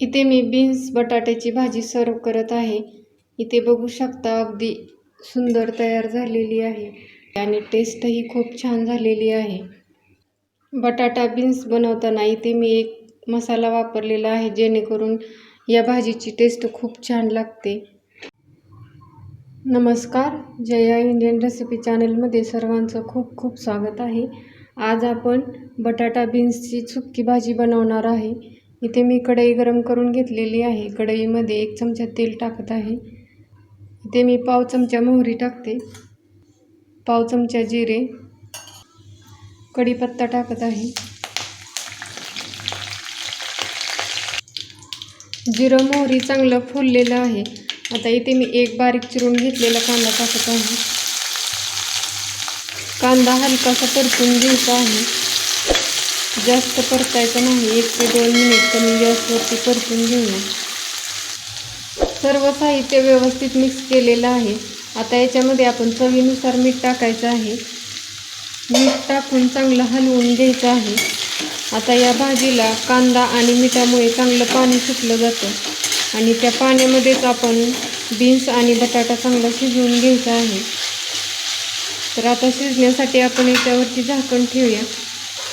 इथे मी बीन्स बटाट्याची भाजी सर्व करत आहे. इथे बघू शकता अगदी सुंदर तयार झालेली आहे आणि टेस्टही खूप छान झालेली आहे. बटाटा बीन्स बनवताना इथे मी एक मसाला वापरलेला आहे जेणेकरून या भाजीची टेस्ट खूप छान लागते. नमस्कार जया इंडियन रेसिपी चॅनलमध्ये सर्वांचं खूप खूप स्वागत आहे. आज आपण बटाटा बीन्सची सुक्की भाजी बनवणार आहे. इथे मी कढई गरम करून घेतलेली आहे. कढईमध्ये एक चमचा तेल टाकत आहे. इथे मी पाव चमचा मोहरी टाकते. पाव चमचा जिरे. कढीपत्ता टाकत आहे. जिरं मोहरी चांगलं फुललेलं आहे. आता इथे मी एक बारीक चिरून घेतलेला कांदा टाकत आहे. कांदा हलकासा परतून घ्यायचा आहे. जास्त परतायचं नाही एक ते दोन मिनिट कमी गॅसवरती परतून घेऊया. सर्व साहित्य व्यवस्थित मिक्स केलेलं आहे. आता याच्यामध्ये आपण चवीनुसार मीठ टाकायचं आहे. मीठ टाकून चांगलं हलवून घ्यायचं आहे. आता या भाजीला कांदा आणि मिठामुळे चांगलं पाणी सुटलं जातं. आणि त्या पाण्यामध्येच आपण बीन्स आणि बटाटा चांगला शिजवून घ्यायचा आहे. तर आता शिजण्यासाठी आपण याच्यावरती झाकण ठेवूया.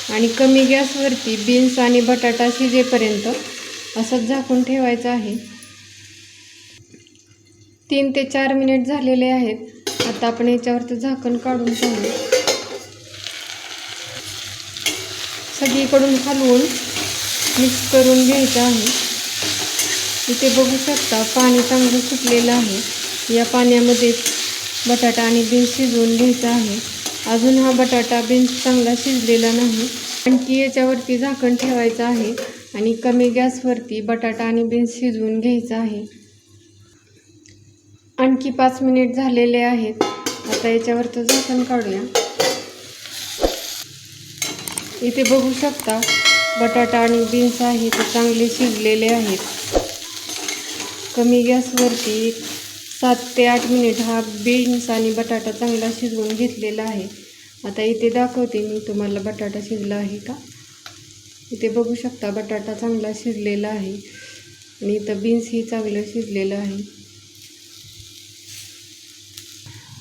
आणि कमी गॅसवरती बीन्स आणि बटाटा शिजेपर्यंत असंच झाकून ठेवायचं आहे. तीन ते चार मिनिट झालेले आहेत. आता आपण याच्यावरती झाकण काढून पाहू. सगळीकडून हलवून मिक्स करून घ्यायचं आहे. इथे बघू शकता पाणी चांगलं सुटलेलं आहे. या पाण्यामध्ये बटाटा आणि बीन्स शिजवून घ्यायचा आहे. अजून हा बटाटा बीन्स चांगला शिजलेला नाही. आणखी याच्यावरती झाकण ठेवायचं आहे आणि कमी गॅसवरती बटाटा आणि बीन्स शिजवून घ्यायचा आहे. आणखी पाच मिनिट झालेले आहेत. आता याच्यावरचं झाकण काढूया. इथे बघू शकता बटाटा आणि बीन्स आहे ते चांगले शिजलेले आहेत. कमी गॅसवरती सात ते आठ मिनिट हा बीन्स आणि बटाटा चांगला शिजवून घेतलेला आहे. आता इथे दाखवते मी तुम्हाला बटाटा शिजला आहे का? इथे बघू शकता बटाटा चांगला शिजलेला आहे. आणि इथं बीन्सही चांगलं शिजलेलं आहे.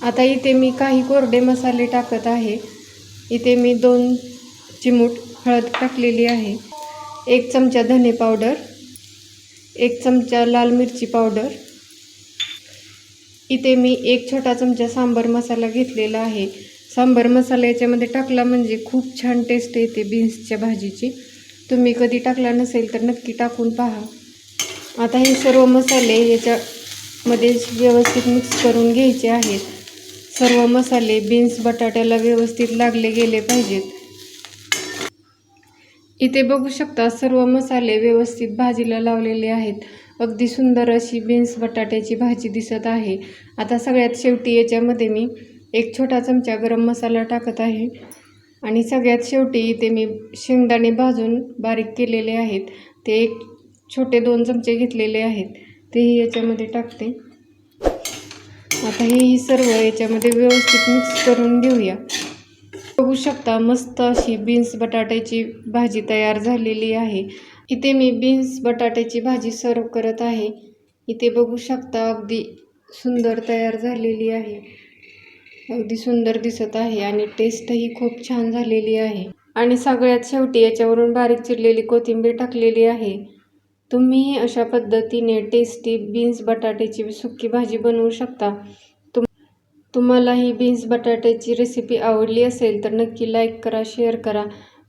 आता इथे मी काही कोरडे मसाले टाकत आहे. इथे मी दोन चिमूट हळद टाकलेली आहे. एक चमचा धने पावडर एक चमचा लाल मिरची पावडर इथे मी एक छोटा चमचा सांबर मसाला घेतलेला आहे. सांबर मसाला याच्यामध्ये टाकला म्हणजे खूप छान टेस्ट येते बीन्सच्या भाजीची. तुम्ही कधी टाकला नसेल तर नक्की टाकून पहा. आता हे सर्व मसाले याच्यामध्ये व्यवस्थित मिक्स करून घ्यायचे आहेत. सर्व मसाले बीन्स बटाट्याला व्यवस्थित लागले गेले पाहिजेत. इथे बघू शकता सर्व मसाले व्यवस्थित भाजीला लावलेले आहेत. अगदी सुंदर अशी बीन्स बटाट्याची भाजी दिसत आहे. आता सगळ्यात शेवटी याच्यामध्ये मी एक छोटा चमचा गरम मसाला टाकत आहे. आणि सगळ्यात शेवटी इथे मी शेंगदाणे भाजून बारीक केलेले आहेत. ते एक छोटे दोन चमचे घेतलेले आहेत. तेही याच्यामध्ये टाकते. आता हेही सर्व याच्यामध्ये व्यवस्थित मिक्स करून घेऊया. बघू शकता मस्त अशी बीन्स बटाट्याची भाजी तयार झालेली आहे. इथे मी बीन्स बटाट्याची भाजी सर्व करत आहे. इथे बघू शकता अगदी सुंदर तयार झालेली आहे. अगदी सुंदर दिसत आहे आणि टेस्टही खूप छान झालेली आहे. आणि सगळ्यात शेवटी याच्यावरून बारीक चिरलेली कोथिंबीर टाकलेली आहे. तुम्हीही अशा पद्धतीने टेस्टी बीन्स बटाट्याची सुक्की भाजी बनवू शकता. तुम्हाला ही बीन्स बटाट्याची रेसिपी आवडली असेल तर नक्की लाईक करा शेअर करा.